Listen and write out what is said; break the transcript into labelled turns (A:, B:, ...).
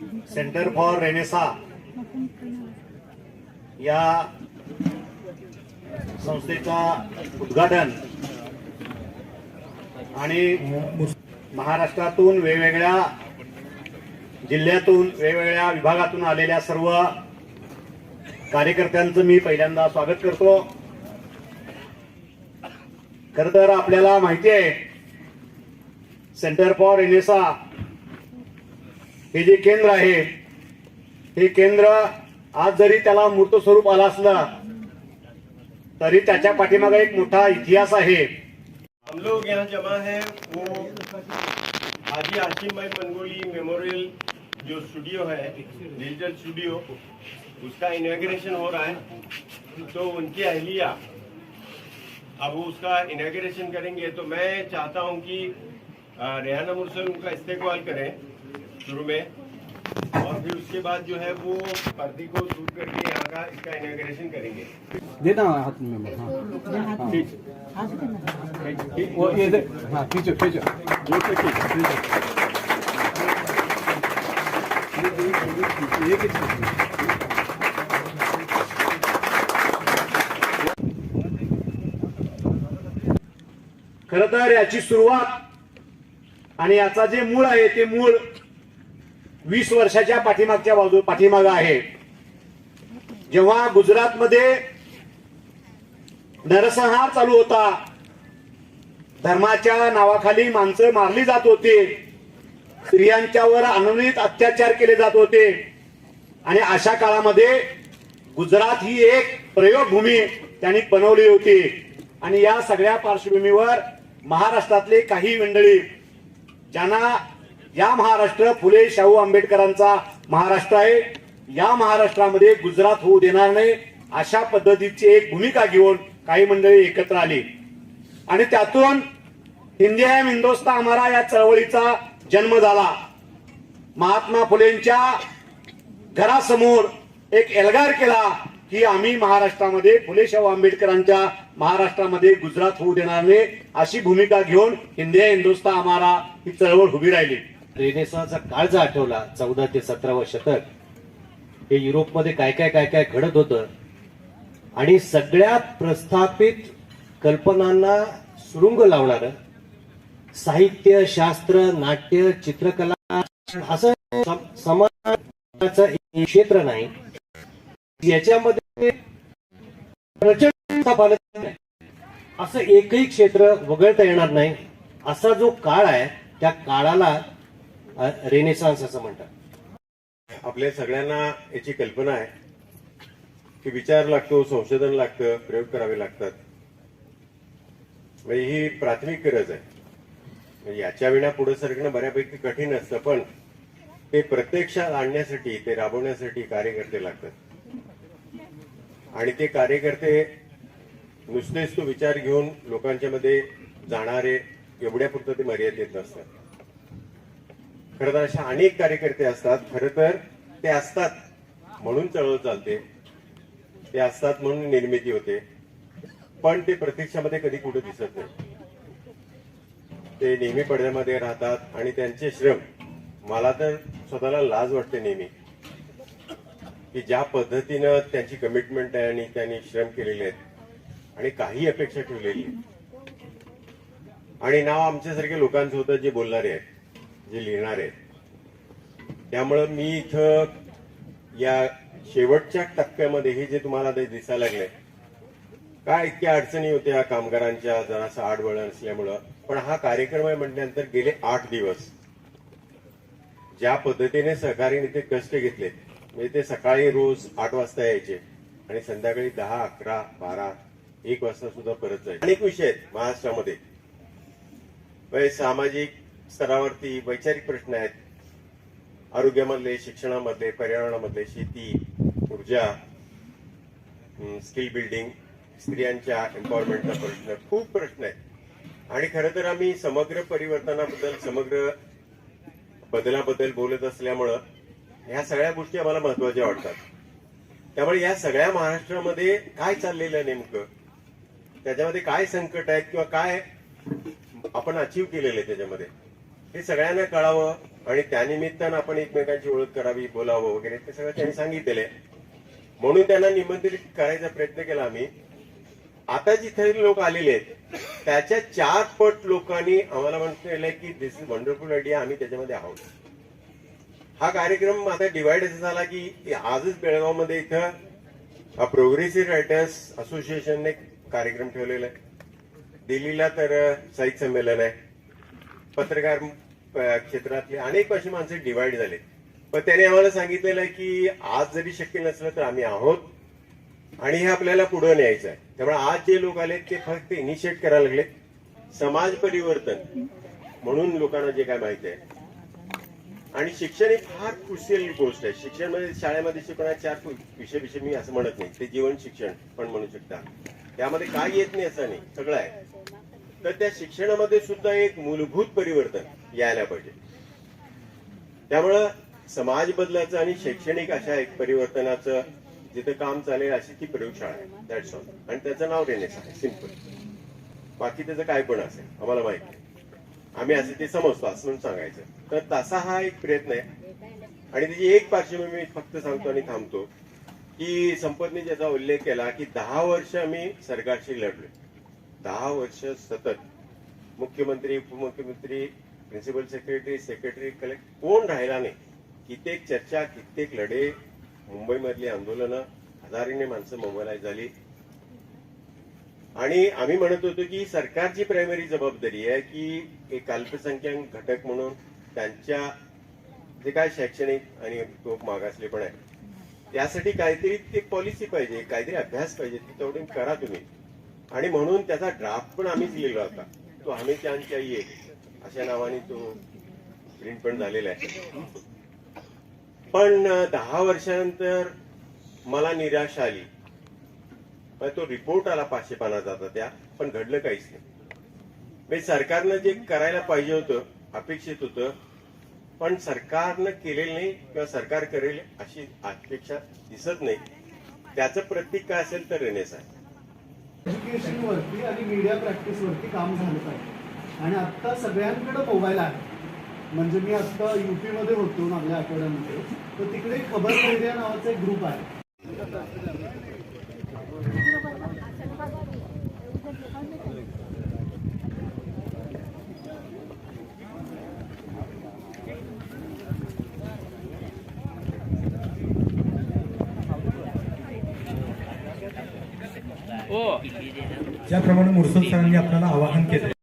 A: Centre for Renaissance या संस्थेचा उद्घाटन आणि महाराष्ट्रातून वेगवेगळ्या जिल्ह्यातून वेगवेगळ्या विभागातून आलेल्या सर्व कार्यकर्त्यांचं मी पहिल्यांदा स्वागत करतो. खर तर आपल्याला माहिती आहे सेंटर फॉर एनेसा हे जे केंद्र आहे, हे केंद्र आज जरी त्याला मूर्त स्वरूप आला असलं, तरी त्याच्या पाठीमागे एक मोठा इतिहास आहे.
B: हम लोग यहाँ जमा है, वो हाजी आसिम भाई मंगोली मेमोरियल जो स्टूडियो है, डिजिटल स्टूडियो, उसका इनाग्रेशन हो रहा है। तो उनकी अहलिया, अब उसका इनाग्रेशन करेंगे। तो मैं चाहता हूँ कि रेहाना मुरसल उनका इस्तेकबाल करें। शुरू में। और फिर उसके बाद जो है वो पर्दी को दूर करके यहाँ का इसका इनाग्रेशन करेंगे।
C: देना हाथ में हाँ। हाँ। वो ये दे हाँ खींचो खींचो। खींचो
A: खर तर याची सुरुवात आणि याचा जे मूळ आहे ते मूळ वीस वर्षाच्या पाठीमागच्या बाजू पाठीमाग आहे. जेव्हा गुजरातमध्ये नरसंहार चालू होता धर्माच्या नावाखाली माणसं मारली जात होती. स्त्रियांच्यावर अनुनित अत्याचार केले जात होते. आणि अशा काळामध्ये गुजरात ही एक प्रयोगभूमी त्यांनी बनवली होती. आणि या सगळ्या पार्श्वभूमीवर महाराष्ट्रातले काही मंडळी ज्यांना या महाराष्ट्र फुले शाहू आंबेडकरांचा महाराष्ट्र आहे. या महाराष्ट्रामध्ये गुजरात होऊ देणार नाही. अशा पद्धतीची एक भूमिका घेऊन काही मंडळी एकत्र आली. आणि त्यातून हिंदी एम हिंदोस्ता हमारा या चळवळीचा जन्म झाला. महात्मा फुलेंच्या घरासमोर एक एल्गार केला की आम्ही महाराष्ट्रामध्ये फुले शाहू आंबेडकरांच्या महाराष्ट्रामध्ये गुजरात होऊ देणार नाही अशी भूमिका घेऊन हिंदी हिंदुस्ता आम्हाला ही चळवळ उभी राहिली.
D: रेनेसाचा काळ जर आठवला चौदा ते सतरावं शतक. हे युरोपमध्ये काय काय काय काय घडत होतं? आणि सगळ्या प्रस्थापित कल्पनांना सुरुंग लावणार साहित्य शास्त्र नाट्य चित्रकला असं समाजाचं एक क्षेत्र नाही. याच्यामध्ये प्रचंड असं एकही क्षेत्र वगळता येणार नाही. असा जो काळ आहे त्या काळाला रेनेसान्स असं म्हणतात.
B: आपल्या सगळ्यांना याची कल्पना आहे की विचार लागतो संशोधन लागतं प्रयोग करावे लागतात. म्हणजे ही प्राथमिक गरज आहे. म्हणजे याच्या विना पुढे सरकणं बऱ्यापैकी कठीण असतं पण ते प्रत्यक्षात आणण्यासाठी ते राबवण्यासाठी कार्यकर्ते लागतात. आणि ते कार्यकर्ते नुसतेच तो विचार घेऊन लोकांच्या मध्ये जाणारे एवढ्यापुरतं ते मर्यादित नसतात. खरं तर अशा अनेक कार्यकर्ते असतात खरं तर ते असतात म्हणून चळवळ चालते. ते असतात म्हणून निर्मिती होते. पण ते प्रत्यक्षामध्ये कधी कुठे दिसत नाही. ते नेहमी पडद्यामध्ये राहतात आणि त्यांचे श्रम मला तर स्वतःला लाज वाटते नेहमी. की ज्या पद्धतीनं त्यांची कमिटमेंट आहे आणि त्यांनी श्रम केलेले आहेत आणि काही अपेक्षा ठेवलेली आहे आणि नाव आमच्यासारख्या लोकांचं होतं जे बोलणारे आहेत. जे लिहिणारे आहेत. त्यामुळं मी इथं या शेवटच्या टप्प्यामध्ये हे जे तुम्हाला दिसायला लागले काय इतक्या अडचणी होत्या कामगारांच्या जरासं आडवळण असल्यामुळं. पण हा कार्यक्रम आहे म्हटल्यानंतर गेले आठ दिवस. ज्या पद्धतीने सहकारीने ते कष्ट घेतले म्हणजे ते सकाळी रोज आठ वाजता यायचे आणि संध्याकाळी दहा अकरा बारा एक वाजता सुद्धा परत जायचे. अनेक विषय आहेत महाराष्ट्रामध्ये. सामाजिक स्तरावरती वैचारिक प्रश्न आहेत. आरोग्यामधले शिक्षणामधले पर्यावरणामधले शेती ऊर्जा स्किल बिल्डिंग स्त्रियांच्या एम्पॉवरमेंटचा प्रश्न खूप प्रश्न आहेत. आणि खरं तर आम्ही समग्र परिवर्तनाबद्दल समग्र बदलाबद्दल बोलत असल्यामुळं ह्या सगळ्या गोष्टी आम्हाला महत्त्वाच्या वाटतात. त्यामुळे या सगळ्या महाराष्ट्रामध्ये काय चाललेलं आहे नेमकं? त्याच्यामध्ये काय संकट आहेत किंवा काय आपण अचीव केलेलं आहे त्याच्यामध्ये? हे सगळ्यांना कळावं आणि त्यानिमित्तानं आपण एकमेकांची ओळख करावी बोलावं वगैरे ते सगळं त्यांनी सांगितलेलं आहे. म्हणून त्यांना निमंत्रित करायचा प्रयत्न केला आम्ही. आता जिथे लोक आलेले आहेत त्याच्या चार पट लोकांनी आम्हाला म्हटलेलं आहे की दिस इज वंडरफुल आयडिया आम्ही त्याच्यामध्ये आहोत. हा कार्यक्रम आता डिवाइड असा झाला की आजच बेळगावमध्ये इथं प्रोग्रेसिव्ह रायटर्स असोसिएशनने कार्यक्रम ठेवलेला आहे. दिल्लीला तर साहित्य संमेलन आहे. पत्रकार क्षेत्रातले अनेक अशी माणसं डिवाइड झाले पण त्याने आम्हाला सांगितलेलं आहे की आज जरी शक्य नसलं तर आम्ही आहोत आणि हे आपल्याला पुढे न्यायचं आहे. त्यामुळे आज जे लोक आले ते फक्त इनिशिएट करायला लागले समाज परिवर्तन म्हणून लोकांना जे काय माहिती आहे. आणि शिक्षण ही फार क्रुशियल गोष्ट आहे. शिक्षणमध्ये शाळेमध्ये शिकवणारे चार विषय विषय मी असं म्हणत नाही. ते जीवन शिक्षण पण म्हणू शकता. त्यामध्ये काय येत नाही असं नाही. सगळं आहे. तर त्या शिक्षणामध्ये सुद्धा एक मूलभूत परिवर्तन यायला पाहिजे. त्यामुळं समाज बदलाचं आणि शैक्षणिक अशा एक परिवर्तनाचं जिथं काम चालेल अशी ती प्रयोगशाळा आहे. दॅट्स ऑल आणि त्याचं नाव रेनेस आहे. सिंपल बाकी त्याचं काय पण असेल आम्हाला माहिती आहे आम्ही असं ते समजतो असं म्हणून सांगायचं. तर तसा हा एक प्रयत्न आहे. आणि त्याची एक पार्श्वभूमी मी फक्त सांगतो आणि थांबतो की संपतने ज्याचा उल्लेख केला की दहा वर्ष आम्ही सरकारशी लढलोय. दहा वर्ष सतत मुख्यमंत्री उपमुख्यमंत्री प्रिन्सिपल सेक्रेटरी सेक्रेटरी कलेक्टर कोण राहिला नाही? कित्येक चर्चा कित्येक लढे मुंबईमधली आंदोलनं हजारीने माणसं मोबाईल झाली. आणि आम्ही म्हणत होतो की सरकारची प्रायमरी जबाबदारी आहे की एक अल्पसंख्याक घटक म्हणून त्यांच्या जे काय शैक्षणिक आणि तो मागासले पण आहे. त्यासाठी काहीतरी ते पॉलिसी पाहिजे काहीतरी अभ्यास पाहिजे ती तेवढी करा तुम्ही. आणि म्हणून त्याचा ड्राफ्ट पण आम्हीच लिहिला होता तो आम्ही त्यांच्या ये अशा नावाने तो प्रिंट पण झालेला आहे. पण दहा वर्षानंतर मला निराशा आली. पण तो रिपोर्ट आला पाचशे पानाचा आता त्या पण घडलं काहीच नाही. म्हणजे सरकारनं जे करायला पाहिजे होतं अपेक्षित होतं पण सरकारनं केलेलं नाही किंवा सरकार करेल अशी अपेक्षा दिसत नाही. त्याचं प्रतीक काय असेल तर रेनेस आहे.
E: एज्युकेशन वरती आणि मीडिया प्रॅक्टिस वरती काम झालं पाहिजे. आणि आता सगळ्यांकडे मोबाईल आहे. म्हणजे मी आता युपी मध्ये होतो आपल्या आठवड्यामध्ये तर तिकडे खबर मीडिया नावाचा एक ग्रुप आहे. हो.
F: ज्याप्रमाणे मुरसद सरांनी आपल्याला आवाहन केले